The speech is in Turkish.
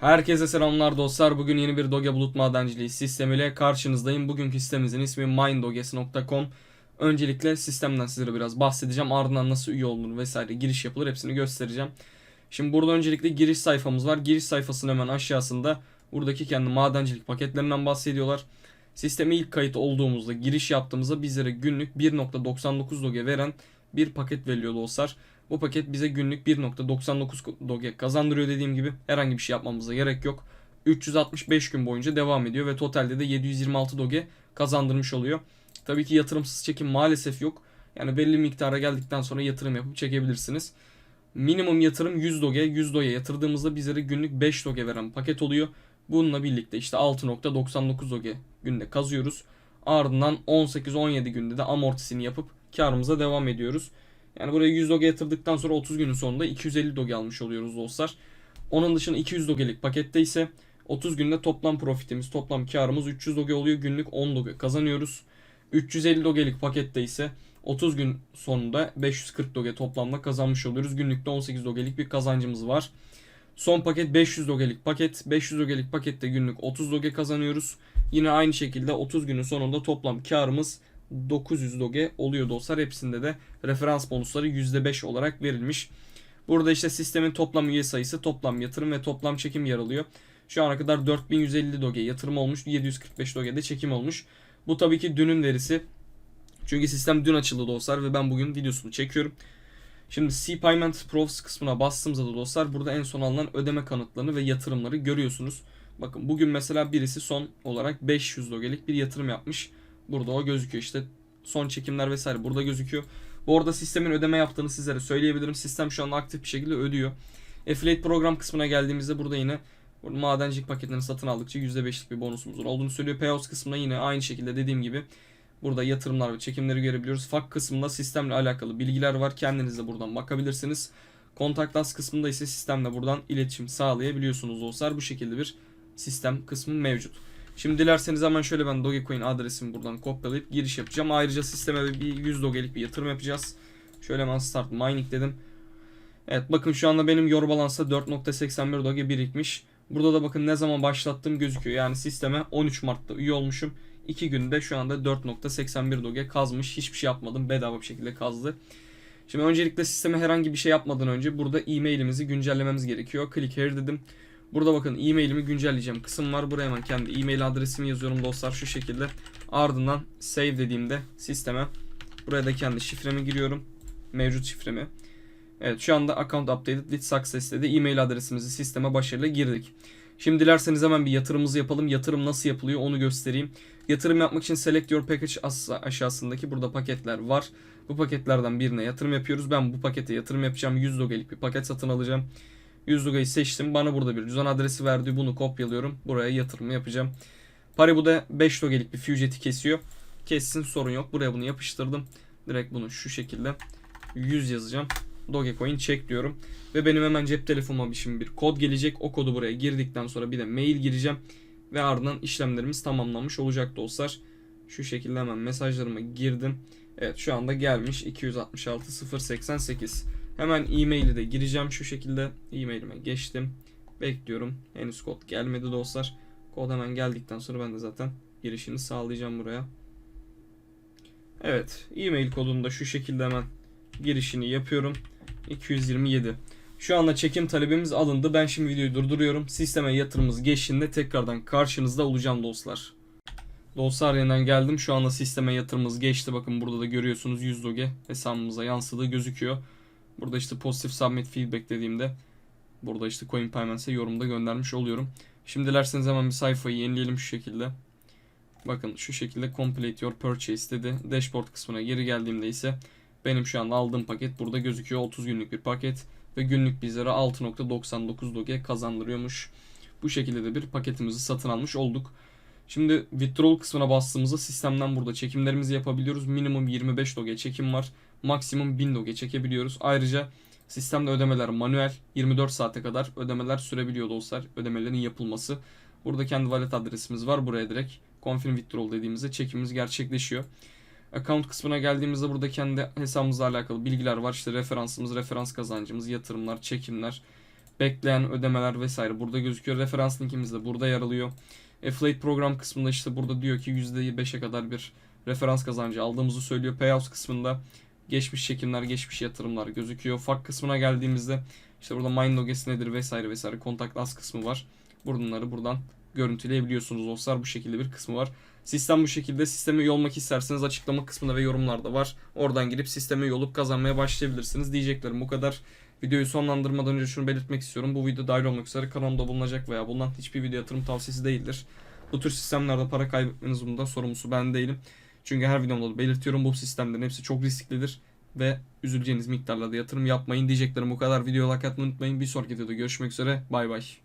Herkese selamlar dostlar. Bugün yeni bir Doge Bulut Madenciliği sistemiyle karşınızdayım. Bugünkü sitemimizin ismi mindoges.com. Öncelikle sistemden sizlere biraz bahsedeceğim. Ardından nasıl üye olunur vesaire giriş yapılır hepsini göstereceğim. Şimdi burada öncelikle giriş sayfamız var. Giriş sayfasının hemen aşağısında buradaki kendi madencilik paketlerinden bahsediyorlar. Sisteme ilk kayıt olduğumuzda giriş yaptığımızda bizlere günlük 1.99 doge veren bir paket veriliyor dostlar. Bu paket bize günlük 1.99 doge kazandırıyor dediğim gibi. Herhangi bir şey yapmamıza gerek yok. 365 gün boyunca devam ediyor ve totalde de 726 doge kazandırmış oluyor. Tabii ki yatırımsız çekim maalesef yok. Yani belli miktara geldikten sonra yatırım yapıp çekebilirsiniz. Minimum yatırım 100 doge. 100 doge yatırdığımızda bizlere günlük 5 doge veren paket oluyor. Bununla birlikte işte 6.99 doge günde kazıyoruz. Ardından 18-17 günde de amortisini yapıp karımıza devam ediyoruz. Yani buraya 100 doge yatırdıktan sonra 30 günün sonunda 250 doge almış oluyoruz dostlar. Onun dışında 200 dogelik pakette ise 30 günde toplam profitimiz, toplam karımız 300 doge oluyor. Günlük 10 doge kazanıyoruz. 350 dogelik pakette ise 30 gün sonunda 540 doge toplamda kazanmış oluyoruz. Günlükte 18 dogelik bir kazancımız var. Son paket 500 dogelik paket. 500 dogelik pakette günlük 30 doge kazanıyoruz. Yine aynı şekilde 30 günün sonunda toplam karımız 900 doge oluyor dostlar. Hepsinde de referans bonusları %5 olarak verilmiş. Burada işte sistemin toplam üye sayısı, toplam yatırım ve toplam çekim yer alıyor. Şu ana kadar 4150 doge yatırım olmuş, 745 doge de çekim olmuş. Bu tabii ki dünün verisi. Çünkü sistem dün açıldı dostlar ve ben bugün videosunu çekiyorum. Şimdi C Payment Pros kısmına bastığımızda da dostlar burada en son alınan ödeme kanıtlarını ve yatırımları görüyorsunuz. Bakın bugün mesela birisi son olarak 500 dogelik bir yatırım yapmış. Burada o gözüküyor işte son çekimler vesaire burada gözüküyor. Bu arada sistemin ödeme yaptığını sizlere söyleyebilirim. Sistem şu anda aktif bir şekilde ödüyor. Affiliate program kısmına geldiğimizde burada yine madencilik paketlerini satın aldıkça %5'lik bir bonusumuzun olduğunu söylüyor. Payouts kısmında yine aynı şekilde dediğim gibi burada yatırımlar ve çekimleri görebiliyoruz. FAK kısmında sistemle alakalı bilgiler var. Kendiniz de buradan bakabilirsiniz. Contact Us kısmında ise sistemle buradan iletişim sağlayabiliyorsunuz dostlar. Bu şekilde bir sistem kısmı mevcut. Şimdi dilerseniz hemen şöyle ben Dogecoin adresimi buradan kopyalayıp giriş yapacağım. Ayrıca sisteme bir 100 Doge'lik bir yatırım yapacağız. Şöyle hemen Start Mining dedim. Evet bakın şu anda benim Your Balance'da 4.81 Doge birikmiş. Burada da bakın ne zaman başlattığım gözüküyor. Yani sisteme 13 Mart'ta üye olmuşum. 2 günde şu anda 4.81 Doge kazmış. Hiçbir şey yapmadım. Bedava bir şekilde kazdı. Şimdi öncelikle sisteme herhangi bir şey yapmadan önce burada e-mailimizi güncellememiz gerekiyor. Click here dedim. Burada bakın e-mailimi güncelleyeceğim kısım var. Buraya hemen kendi e-mail adresimi yazıyorum dostlar şu şekilde. Ardından save dediğimde sisteme buraya da kendi şifremi giriyorum. Mevcut şifremi. Evet şu anda account updated with success dedi. E-mail adresimizi sisteme başarıyla girdik. Şimdi dilerseniz hemen bir yatırımımızı yapalım. Yatırım nasıl yapılıyor onu göstereyim. Yatırım yapmak için select your package aşağısındaki burada paketler var. Bu paketlerden birine yatırım yapıyoruz. Ben bu pakete yatırım yapacağım. 100 dogelik bir paket satın alacağım. 100 lirayı seçtim. Bana burada bir cüzdan adresi verdi. Bunu kopyalıyorum. Buraya yatırımı yapacağım. Paribu'da 5 dogelik bir füceti kesiyor. Kessin sorun yok. Buraya bunu yapıştırdım. Direkt bunu şu şekilde 100 yazacağım. Dogecoin çek diyorum. Ve benim hemen cep telefonuma bir şimdi bir kod gelecek. O kodu buraya girdikten sonra bir de mail gireceğim. Ve ardından işlemlerimiz tamamlanmış olacak dostlar. Şu şekilde hemen mesajlarıma girdim. Evet şu anda gelmiş 266 088. Hemen e-mail'i de gireceğim şu şekilde. E-mailime geçtim. Bekliyorum. Henüz kod gelmedi dostlar. Kod hemen geldikten sonra ben de zaten girişini sağlayacağım buraya. Evet. E-mail kodunu da şu şekilde hemen girişini yapıyorum. 227. Şu anda çekim talebimiz alındı. Ben şimdi videoyu durduruyorum. Sisteme yatırımımız geçtiğinde tekrardan karşınızda olacağım dostlar. Dostlar yeniden geldim. Şu anda sisteme yatırımımız geçti. Bakın burada da görüyorsunuz 100 doge hesabımıza yansıdığı gözüküyor. Burada işte pozitif submit feedback dediğimde burada işte coin payments'e yorumda göndermiş oluyorum. Şimdi dilerseniz hemen bir sayfayı yenileyelim şu şekilde. Bakın şu şekilde complete your purchase dedi. Dashboard kısmına geri geldiğimde ise benim şu anda aldığım paket burada gözüküyor. 30 günlük bir paket ve günlük bizlere 6.99 doge kazandırıyormuş. Bu şekilde de bir paketimizi satın almış olduk. Şimdi withdrawal kısmına bastığımızda sistemden burada çekimlerimizi yapabiliyoruz. Minimum 25 doge çekim var maksimum 1000 doge çekebiliyoruz. Ayrıca sistemde ödemeler manuel 24 saate kadar ödemeler sürebiliyor dostlar. Ödemelerin yapılması. Burada kendi wallet adresimiz var. Buraya direkt confirm withdrawal dediğimizde çekimimiz gerçekleşiyor. Account kısmına geldiğimizde burada kendi hesabımızla alakalı bilgiler var. İşte referansımız, referans kazancımız, yatırımlar, çekimler, bekleyen ödemeler vesaire burada gözüküyor. Referans linkimiz de burada yer alıyor. Affiliate program kısmında işte burada diyor ki %5'e kadar bir referans kazancı aldığımızı söylüyor. Payouts kısmında geçmiş çekimler, geçmiş yatırımlar gözüküyor. FAK kısmına geldiğimizde işte burada Mind logesi nedir vesaire vesaire kontak as kısmı var. Bunları buradan görüntüleyebiliyorsunuz dostlar. Bu şekilde bir kısmı var. Sistem bu şekilde. Sisteme üye olmak isterseniz açıklama kısmında ve yorumlarda var. Oradan girip sisteme üye olup kazanmaya başlayabilirsiniz. Diyeceklerim bu kadar. Videoyu sonlandırmadan önce şunu belirtmek istiyorum. Bu video dahil olmak üzere kanalımda bulunacak veya bulunan hiçbir video yatırım tavsiyesi değildir. Bu tür sistemlerde para kaybetmeniz bundan sorumlusu ben değilim. Çünkü her videomda da belirtiyorum bu sistemlerin hepsi çok risklidir ve üzüleceğiniz miktarlarda yatırım yapmayın diyeceklerim bu kadar. Video like atmayı unutmayın. Bir sonraki videoda görüşmek üzere. Bay bay.